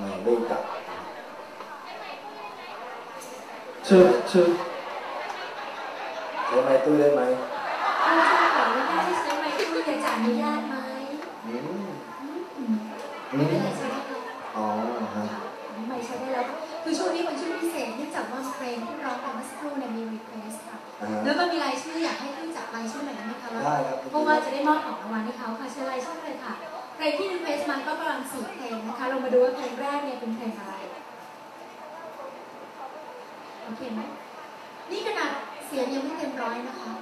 หมายเลขกับชึบชึบใช้ไม้ตู้ได้ไหมเราจะขออนุญาตให้ใช้ไมค์ตู้อยากจะอนุญาตไหมอืมอืมอืไม่มเป็นไรใช่ไหมคะอ๋อฮะไม่ใช้ได้แล้วคือช่วงนี้เป็นช่วงพิเศษเนื่องจากว่าเพลงที่ร้องไปเมื่อสักครู่เนี่ยมีรีเควสค่ะอ่าฮะแล้วก็มีรายชื่ออยากให้พี่จับรายชื่อหน่อยได้ไหมคะแล้วได้ครับเพราะว่าจะได้มอบของรางวัลให้เขาค่ะเชิญรายชื่อเลยค่ะ เพลงที่รีเควสมันก็ประมาณสี่เพลงนะคะเรามาดูว่าเพลงแรกเนี่ยเป็นเพลงอะไรโอเคไหมนี่ขนาดเสียงยังไม่เต็มร้อยนะคะ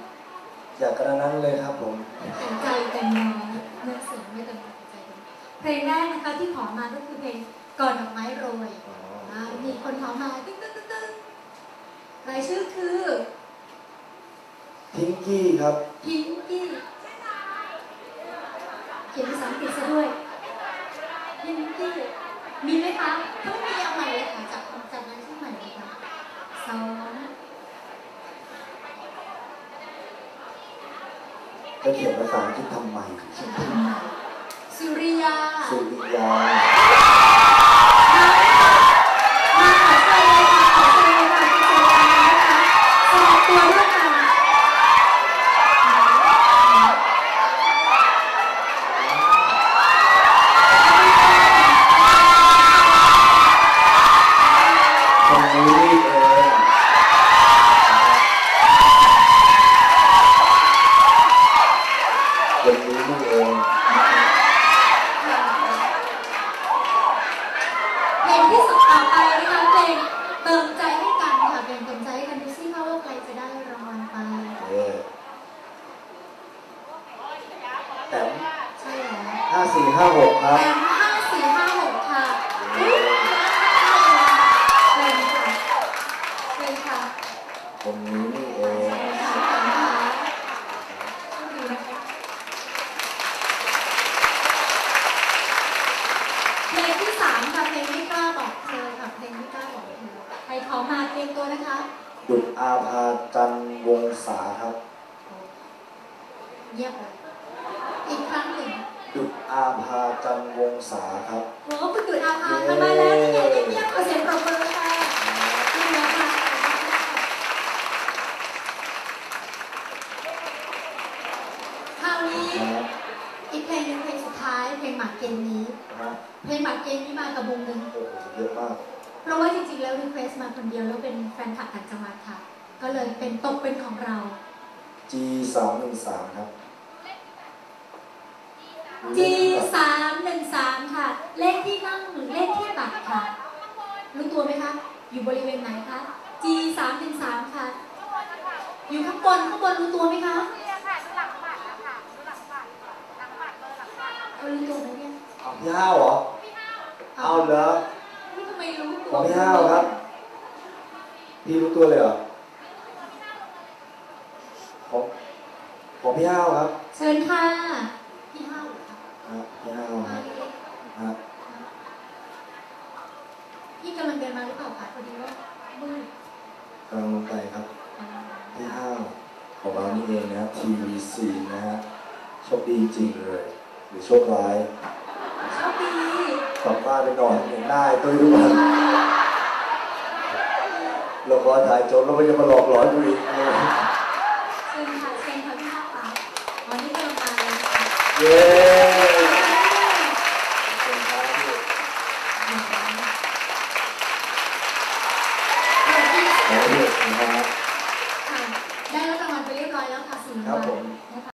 อยากกระนั้นเลยครับผมแต่ใจเต็มร้อยเนื้อเสียงไม่เต็มร้อยใจเต็มเพลงแรกนะคะที่ขอมาก็คือเพลงก่อนดอกไม้โรยอ๋ออ่ามีคนขอมาตึ้งตึ้งตึ้งตึ้งรายชื่อคือพิงกี้ครับพิงกี้เขียนภาษาอังกฤษซะด้วยพิงกี้มีไหมคะถ้าไม่มีเอาใหม่เลยค่ะจับจับรายชื่อใหม่เลยค่ะสองจะเขียนภาษาอังกฤษทำไมเขียนทำไมสุริยาสุริยามาขอเชิญเลยค่ะขอเชิญเลยค่ะคุณสุริยานะคะสลับตัวด้วยค่ะ คนนี้นี่เองคนนี้นี่เอง เพลงที่สุด ต่อไปนะคะเพลงเติมใจให้กันค่ะเพลงเติมใจให้กันดูซิค่ะว่าใครจะได้รางวัลไปเออแต้มใช่แล้วห้าสี่ห้าหกครับแอมห้าสี่ห้าหกค่ะอุ๊ยเพลงค่ะเพลงค่ะคนนี้นี่เองเพลงค่ะขอบคุณค่ะโชคดีนะคะเพลงที่สามค่ะเพลงไม่กล้าบอก เธอค่ะเพลงไม่กล้าบอกเธอใครขอมาเตรียมตัวนะคะดุจอาภาจันทร์วงศาครับเงียบเลยอีกครั้งหนึ่งดุจอาภาจันทร์วงศาครับโอ้คุณดุดอาภาทำมาแล้วนี่ไงเงียบๆขอเสียงปรบมือค่ะนี่นะคะคราวนี้ครับอีกเพลงหนึ่งเพลงสุดท้ายเพลงหมากเกมนี้ ครับ เพลงหมากเกมนี้มากับวงหนึ่ง โอ้โห เยอะมากเพราะว่าจริงๆแล้วรีเควสมาคนเดียวแล้วเป็นแฟนคลับต่างจังหวัดค่ะ ก็เลยเป็นตกเป็นของเรา G สามหนึ่งสามครับ G สามหนึ่งสามค่ะ เลขที่นั่งหรือเลขที่บัตรค่ะ รู้ตัวไหมคะ อยู่บริเวณไหนคะ G สามหนึ่งสามค่ะ อยู่ข้างบนข้างบนรู้ตัวไหมคะเนี่ยค่ะดูหลังบัตรนะคะดูหลังบัตรหลังบัตรเบอร์หลังบัตรเขารู้ตัวไหมเนี่ยเอาพี่ห้าวเหรอ เอาเหรอนี่ทำไมรู้ตัว ของพี่ห้าวครับ พี่รู้ตัวเลยเหรอของของพี่ห้าวครับเชิญค่ะพี่ห้าวเหรอคะฮะพี่ห้าวมาฮะเล็กฮะๆพี่กำลังเดินมาหรือเปล่าคะพอดีว่ามืดกำลังลงไปครับพี่ห้าวของเรานี่เองนะครับ TVC นะฮะโชคดีจริงเลย หรือโชคร้ายโชคดี กลับบ้านไปนอนเห็นหน้าไอ้ตุ้ยทุกวันเราขอถ่ายจนแล้วมันจะมาหลอกหลอนกูอีกเชิญค่ะเชิญค่ะพี่ห้าวค่ะวันนี้กำลังมาเลยค่ะเย้